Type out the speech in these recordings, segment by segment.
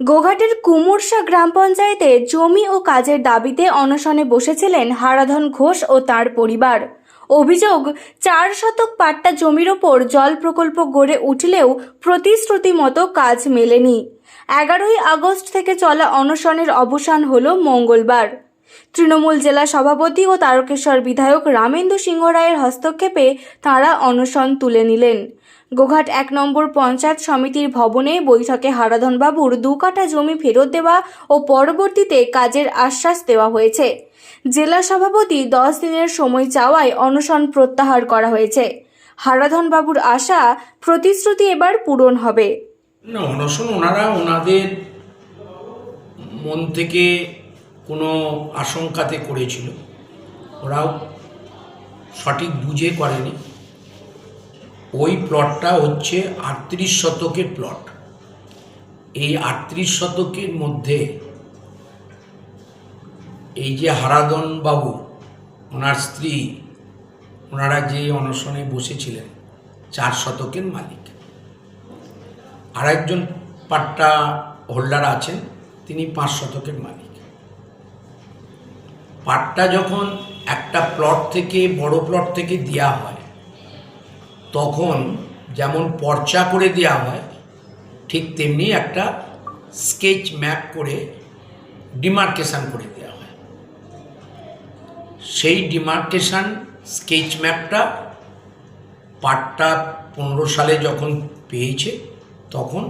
গোঘাটের কুমুরসা গ্রাম পঞ্চায়েতে জমি ও কাজের দাবিতে অনশনে বসেছিলেন হারাধন ঘোষ ও তার পরিবার। অভিযোগ, চার শতক পাট্টা জমির ওপর জল প্রকল্প গড়ে উঠলেও প্রতিশ্রুতি মতো কাজ মেলেনি। এগারোই আগস্ট থেকে চলা অনশনের অবসান হল মঙ্গলবার। তৃণমূল জেলা সভাপতি ও তারকেশ্বর বিধায়ক রামেন্দু সিংহ রায়ের হস্তক্ষেপে তাঁরা অনশন তুলে নিলেন। গোঘাট এক নম্বর পঞ্চায়েত সমিতির ভবনে বৈঠকে হারাধনবাবুর দু কাঠা জমি ফেরত দেওয়া ও পরবর্তীতে কাজের আশ্বাস দেওয়া হয়েছে। জেলা সভাপতি দশ দিনের সময় চাওয়ায় অনশন প্রত্যাহার করা হয়েছে। হারাধনবাবুর আশা, প্রতিশ্রুতি এবার পূরণ হবে। অনশন ওনারা ওনাদের মন থেকে কোনো আশঙ্কাতে করেছিল। ওরাও সঠিক বুঝে করেনি। ওই প্লটটা হচ্ছে আটত্রিশ শতকের প্লট। এই আটত্রিশ শতকের মধ্যে এই যে হারাদন বাবু ওনার স্ত্রী, ওনারা যে অনশনে বসেছিলেন, চার শতকের মালিক। আর একজন পাট্টা হোল্ডার আছেন, তিনি পাঁচ শতকের মালিক। পাট্টা যখন একটা প্লট থেকে, বড় প্লট থেকে দেওয়া হয় তখন যেমন পর্চা করে দেওয়া হয়, ঠিক তেমনি একটা স্কেচ ম্যাপ করে ডিমার্কেশন করে দেওয়া হয়। সেই ডিমার্কেশন স্কেচ ম্যাপটা পাটটা পনেরো সালে যখন পেয়েছে, তখন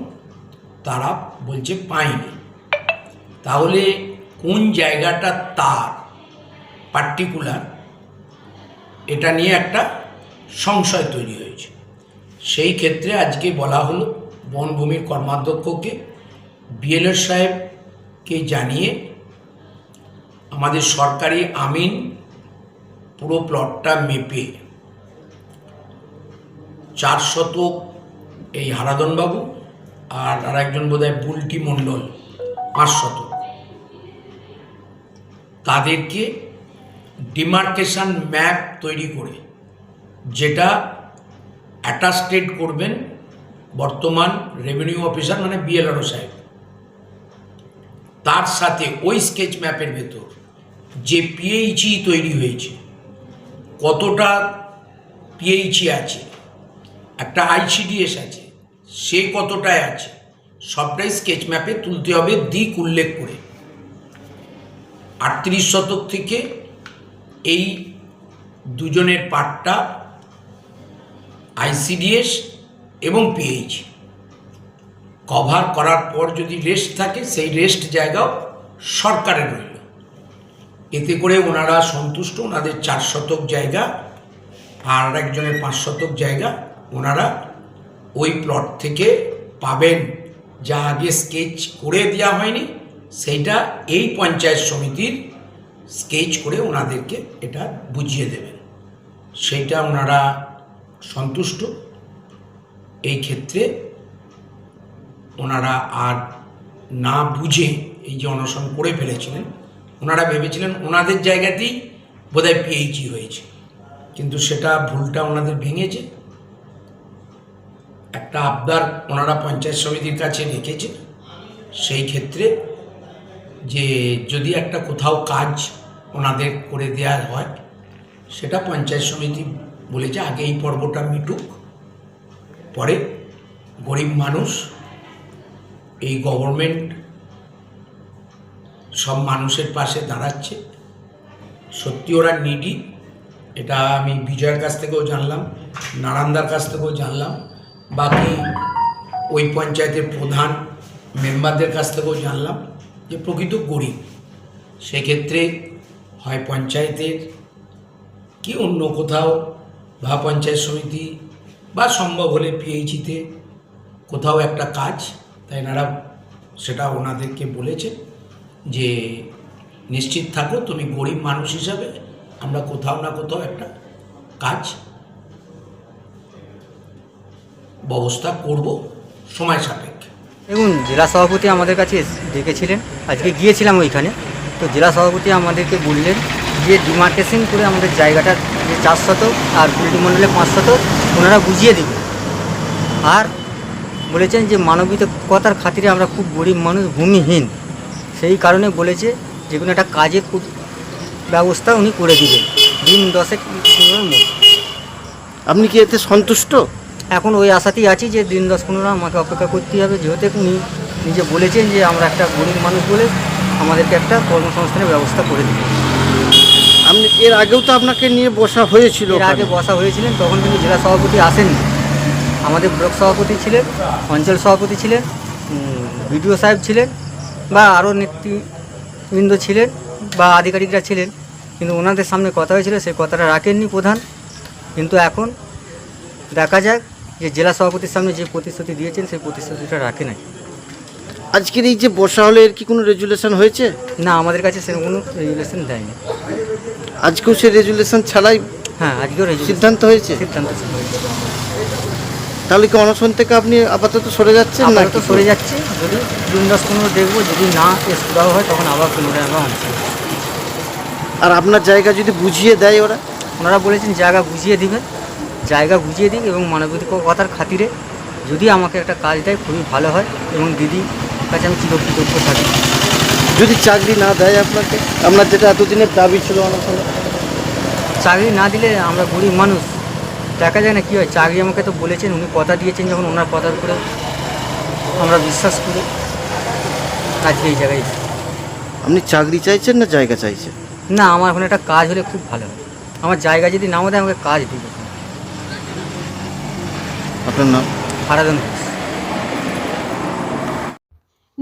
তারা বলছে পায়নি তাহলে কোন জায়গাটা তার, পার্টিকুলার, এটা নিয়ে একটা সংশয় তৈরি হয়েছে। সেই ক্ষেত্রে আজকে বলা হলো বনভূমির কর্মাধ্যক্ষকে বিএলএর সাহেবকে জানিয়ে আমাদের সরকারি আমিন পুরো প্লটটা মেপে চার শতক এই হারাধনবাবু আর আরেকজন বোধ হয় বুলটি মণ্ডল পাঁচ শতক। তাদেরকে ডিমার্কেশন ম্যাপ তৈরি করে যেটা অ্যাটাস্টেড করবেন বর্তমান রেভিনিউ অফিসার মানে বিএলআরও সাহেব। তার সাথে ওই স্কেচ ম্যাপের ভেতর যে পিএইচই তৈরি হয়েছে, কতটা পিএইচই আছে, একটা আইসিডিএস আছে, সে কতটায় আছে, সবটাই স্কেচ ম্যাপে তুলতে হবে দিক উল্লেখ করে। আটত্রিশ শতক থেকে এই দুজনের পার্টটা আইসিডিএস এবং পিএইচ। কভার করার পর যদি রেস্ট থাকে, সেই রেস্ট জায়গাও সরকারের রইল। এতে করে ওনারা সন্তুষ্ট, ওনাদের চার শতক জায়গা আর একজনের পাঁচ শতক জায়গা ওনারা ওই প্লট থেকে পাবেন। যা আগে স্কেচ করে দেওয়া হয়নি, সেইটা এই পঞ্চায়েত সমিতির স্কেচ করে ওনাদেরকে এটা বুঝিয়ে দেবেন। সেইটা ওনারা সন্তুষ্ট। এই ক্ষেত্রে ওনারা আর না বুঝে এই যে অনশন করে ফেলেছিলেন, ওনারা ভেবেছিলেন ওনাদের জায়গাতেই বোধহয় পিএইচই হয়েছে। কিন্তু সেটা ভুলটা ওনাদের ভেঙেছে। একটা আবদার ওনারা পঞ্চায়েত সমিতির কাছে রেখেছে। সেই ক্ষেত্রে যে যদি একটা কোথাও কাজ ওনাদের করে দেওয়া হয়, সেটা পঞ্চায়েত সমিতি বলেছে, আগে এই পর্বটা মিটুক, পরে গরিব মানুষ, এই গভর্নমেন্ট সব মানুষের পাশে দাঁড়াচ্ছে। সত্যি ওরা নিডি এটা আমি বিজয়ের কাছ থেকেও জানলাম নারান্দার কাছ থেকেও জানলাম, বাকি ওই পঞ্চায়েতের প্রধান মেম্বারদের কাছ থেকেও জানলাম যে প্রকৃত গরিব। সেক্ষেত্রে হয় পঞ্চায়েতের কি অন্য কোথাও বা পঞ্চায়েত সমিতি বা সম্ভব হলে পিএইচিতে কোথাও একটা কাজ, তাই এনারা সেটা ওনাদেরকে বলেছে যে, নিশ্চিত থাকো, তুমি গরিব মানুষ হিসাবে আমরা কোথাও না কোথাও একটা কাজ ব্যবস্থা করব সময় সাপেক্ষে। দেখুন, জেলা সভাপতি আমাদের কাছে ডেকেছিলেন। আজকে গিয়েছিলাম ওইখানে। তো জেলা সভাপতি আমাদেরকে বললেন যে ডিমার্কেশন করে আমাদের জায়গাটা যে চার শতক আর কুলটি মণ্ডলে পাঁচ শতক ওনারা বুঝিয়ে দেবেন আর বলেছেন যে মানবিকতার খাতিরে আমরা খুব গরিব মানুষ ভূমিহীন। সেই কারণে বলেছে যে কোনো একটা কাজের খুব ব্যবস্থা উনি করে দিবেন। দিন দশেক পনেরোর মধ্যে আপনি কি এতে সন্তুষ্ট? এখন ওই আশাতেই আছি যে দিন দশ পনেরো আমাকে অপেক্ষা করতে হবে। যেহেতু উনি নিজে বলেছেন যে আমরা একটা গরিব মানুষ বলে আমাদেরকে একটা কর্মসংস্থানের ব্যবস্থা করে দিবেন। আপনি এর আগেও তো আপনাকে নিয়ে বসা হয়েছিল এর আগে বসা হয়েছিলেন তখন কিন্তু জেলা সভাপতি আসেননি। আমাদের ব্লক সভাপতি ছিলেন অঞ্চল সভাপতি ছিলেন বিডিও সাহেব ছিলেন বা আরও নেতৃবৃন্দ ছিলেন বা আধিকারিকরা ছিলেন। কিন্তু ওনাদের সামনে কথা হয়েছিল সেই কথাটা রাখেননি প্রধান। কিন্তু এখন দেখা যাক যে জেলা সভাপতির সামনে যে প্রতিশ্রুতি দিয়েছেন সেই প্রতিশ্রুতিটা রাখে নাই। আজকের এই যে বসা হলে এর কি কোনো রেজুলেশন হয়েছে? না আমাদের কাছে সেরকম কোনো রেজুলেশন দেয়নি। আজকেও সে রেজুলেশন ছাড়াই হ্যাঁ আজকেও সিদ্ধান্ত হয়েছে? সিদ্ধান্ত তাহলে কি অনশন থেকে আপনি আপাতত সরে যাচ্ছেন না আপাতত সরে যাচ্ছে। যদি দিন দশ পনেরো দেখব যদি না সুরাহ হয় তখন আবার পুনরায় আমরা অংশ আর আপনার জায়গা যদি বুঝিয়ে দেয় ওরা? ওনারা বলেছেন জায়গা বুঝিয়ে দিবেন জায়গা বুঝিয়ে দিক এবং মানবিকতার খাতিরে যদি আমাকে একটা কাজ দেয় খুবই ভালো হয় এবং দিদি কাছে আমি চিরকৃতজ্ঞ থাকি। যদি চাকরি না দেয় আপনাকে? আপনার যেটা এতদিনের দাবি ছিল অনশনে চাকরি না দিলে আমরা গরিব মানুষ। দেখা যায় না কী হয়? চাকরি আমাকে তো বলেছেন উনি কথা দিয়েছেন যখন ওনার কথার উপরে আমরা বিশ্বাস করি। আজকে এই জায়গায় আপনি চাকরি চাইছেন না জায়গা চাইছেন? না আমার এখন একটা কাজ হলে খুব ভালো হয়। আমার জায়গা যদি নাও দেয় আমাকে কাজ দিবে। আপনার নাম? Aradhan Ghosh